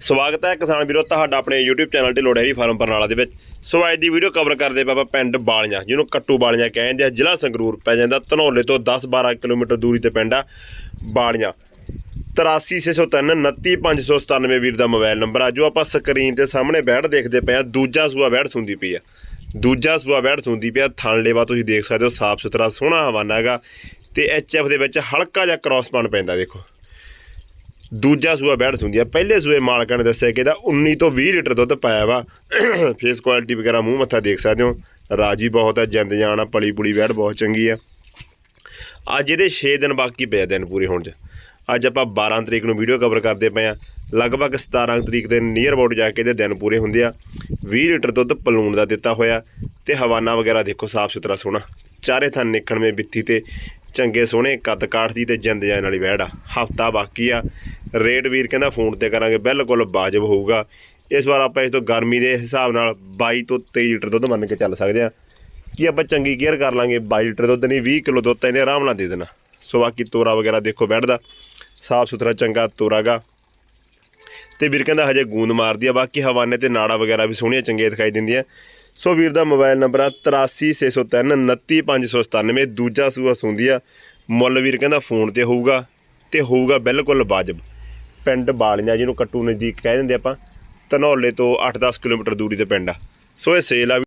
ਸਵਾਗਤ ਹੈ ਕਿਸਾਨ ਵੀਰੋ, ਤੁਹਾਡਾ ਆਪਣੇ YouTube ਚੈਨਲ 'ਤੇ ਡੇਅਰੀ ਫਾਰਮ ਬਰਨਾਲਾ ਦੇ ਵਿੱਚ। ਸੋ ਅੱਜ ਦੀ ਵੀਡੀਓ ਕਵਰ ਕਰਦੇ ਪਏ ਆਪਾਂ ਪਿੰਡ ਬਾਲੀਆਂ, ਜਿਹਨੂੰ ਕੱਟੂ ਬਾਲੀਆਂ ਕਹਿੰਦੇ ਆ ਜ਼ਿਲ੍ਹਾ ਸੰਗਰੂਰ ਪੈ ਜਾਂਦਾ ਧਨੌਲੇ ਤੋਂ 10-12 ਕਿਲੋਮੀਟਰ ਦੂਰੀ ਤੇ ਪਿੰਡ ਆ ਬਾਲੀਆਂ। 83603 29597 ਵੀਰ ਦਾ ਮੋਬਾਈਲ ਨੰਬਰ ਆ। ਜੋ ਆਪਾਂ ਸਕਰੀਨ ਤੇ ਸਾਹਮਣੇ ਬੈਠ ਦੇਖਦੇ ਪਏ ਆ, ਦੂਜਾ ਸੂਆ ਬੈਠ ਸੁੰਦੀ ਪਈ ਆ। ਦੂਜਾ ਸੂਆ ਬੈਠ ਸੁੰਦੀ ਪਿਆ ਥਣ ਲੇਵਾ ਤੁਸੀਂ ਦੇਖ ਸਕਦੇ ਹੋ ਸਾਫ਼ ਸੁਥਰਾ ਸੋਹਣਾ ਹਵਾਨਾ ਹੈਗਾ। ਤੇ ਐਚਐਫ ਦੇ ਵਿੱਚ ਹਲਕਾ ਜਿਹਾ ਕ੍ਰਾਸ ਪੈਂਦਾ, ਦੇਖੋ। ਦੂਜਾ ਸੂਆ ਬੈੜ ਸੁੰਦੀ ਆ। ਪਹਿਲੇ ਸੂਏ ਮਾਲਕਾਂ ਨੇ ਦੱਸਿਆ ਕਿ ਇਹਦਾ 19 ਤੋਂ 20 ਲੀਟਰ ਦੁੱਧ ਪਾਇਆ ਵਾ। ਫੇਸ ਕੁਆਲਿਟੀ ਵਗੈਰਾ ਮੂੰਹ ਮੱਥਾ ਦੇਖ ਸਕਦੇ ਹੋ। ਰਾਜੀ ਬਹੁਤ ਹੈ ਜਿੰਦ ਜਾਨ ਆ, ਪਲੀ ਪੁਲੀ ਬੈੜ ਬਹੁਤ ਚੰਗੀ ਆ। ਅੱਜ ਇਹਦੇ 6 ਦਿਨ ਬਾਕੀ ਪਏ ਆ ਦਿਨ ਪੂਰੇ ਹੋਣ 'ਚ। ਅੱਜ ਆਪਾਂ 12 ਤਰੀਕ ਨੂੰ ਵੀਡੀਓ ਕਵਰ ਕਰਦੇ ਪਏ ਆ। ਲਗਭਗ 17 ਤਰੀਕ ਦੇ ਨੀਅਰ ਅਬਾਊਟ ਜਾ ਕੇ ਇਹਦੇ ਦਿਨ ਪੂਰੇ ਹੁੰਦੇ ਆ। 20 ਲੀਟਰ ਦੁੱਧ ਪਲੂਣ ਦਾ ਦਿੱਤਾ ਹੋਇਆ ਤੇ ਹਵਾਨਾ ਵਗੈਰਾ ਦੇਖੋ, ਸਾਫ਼ ਸੁਥਰਾ ਸੋਹਣਾ। ਚਾਰੇ ਥਾਂ ਨਿਕਣਵੇਂ ਬਿੱਥੀ ਤੇ ਚੰਗੇ ਸੋਹਣੇ ਕੱਦ ਕਾਠ ਦੀ ਤੇ ਜਿੰਦ ਜਾਨ ਵਾਲੀ ਵਹਿੜ ਆ। ਹਫਤਾ ਬਾਕੀ ਆ। ਰੇਟ ਵੀਰ ਕਹਿੰਦਾ ਫੋਨ ਤੇ ਕਰਾਂਗੇ, ਬਿਲਕੁਲ ਵਾਜਬ ਹੋਊਗਾ। ਇਸ ਵਾਰ ਆਪਾਂ ਇਸ ਤੋਂ ਗਰਮੀ ਦੇ ਹਿਸਾਬ ਨਾਲ 22 ਤੋਂ 23 ਲੀਟਰ ਦੁੱਧ ਮੰਨ ਕੇ ਚੱਲ ਸਕਦੇ ਆ ਕੀ ਆਪਾਂ ਚੰਗੀ ਕੇਅਰ ਕਰ ਲਾਂਗੇ 22 ਲੀਟਰ ਦੁੱਧ ਨਹੀਂ 20 ਕਿਲੋ ਦੁੱਧ ਤਾਂ ਇਹਨੇ ਆਰਾਮ ਨਾਲ ਦੇ ਦੇਣਾ। ਸੋ ਬਾਕੀ ਤੋਰਾ ਵਗੈਰਾ ਦੇਖੋ ਬੈਠਦਾ, ਸਾਫ਼ ਸੁਥਰਾ, ਚੰਗਾ ਤੋਰਾਗਾ ਤੇ ਵੀਰ ਕਹਿੰਦਾ ਹਜੇ ਗੂੰਦ ਮਾਰਦੀ ਆ, ਬਾਕੀ ਹਵਾਨੇ ਤੇ ਨਾੜਾ ਵਗੈਰਾ ਵੀ ਸੋਹਣੀਆਂ ਚੰਗੀਆਂ ਦਿਖਾਈ ਦਿੰਦੀਆਂ। ਸੋ ਵੀਰ ਦਾ ਮੋਬਾਈਲ ਨੰਬਰ ਆ 83603 29597 ਦੂਜਾ ਸੂਆ ਸੁੰਦੀ ਆ ਮੁੱਲ ਵੀਰ ਕਹਿੰਦਾ ਫੋਨ ਤੇ ਹੋਊਗਾ ਤੇ ਹੋਊਗਾ ਬਿਲਕੁਲ ਵਾਜਬ। ਪਿੰਡ ਬਾਲੀਆਂ, ਜਿਹਨੂੰ ਕੱਟੂ ਨਜ਼ਦੀਕ ਕਹਿ ਦਿੰਦੇ ਆਪਾਂ, ਧਨੌਲੇ ਤੋਂ 8-10 ਕਿਲੋਮੀਟਰ ਦੂਰੀ ਤੇ ਪਿੰਡ ਆ। ਸੋ ਇਹ ਸੇਲ ਆ